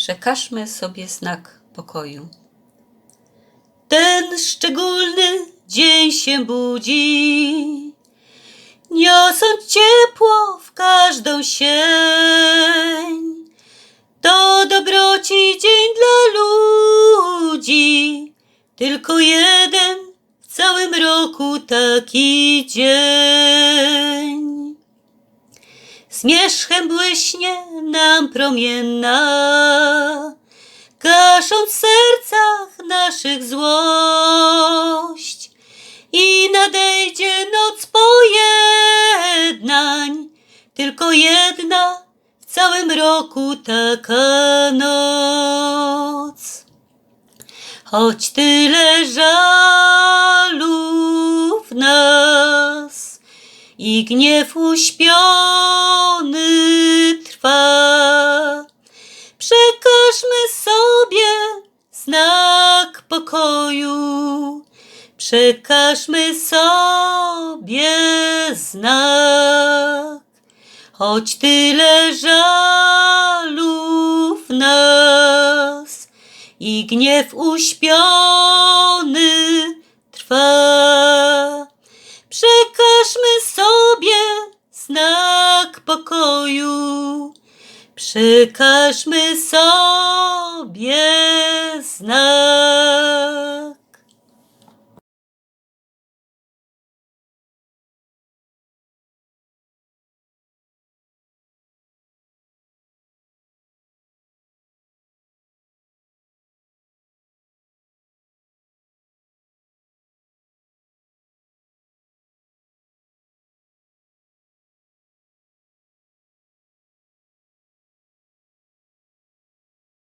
Przekażmy sobie znak pokoju. Ten szczególny dzień się budzi, niosąc ciepło w każdą sień. To dobroci dzień dla ludzi, tylko jeden w całym roku taki dzień. Zmierzchem błyśnie nam promienna, gasząc w sercach naszych złość. I nadejdzie noc pojednań, tylko jedna w całym roku taka noc. Choć tyle żalu w nas i gniew uśpiony przekażmy sobie znak pokoju. Przekażmy sobie znak, choć tyle żalu w nas i gniew uśpiony trwa. Przekażmy sobie znak pokoju. Przekażmy sobie znak.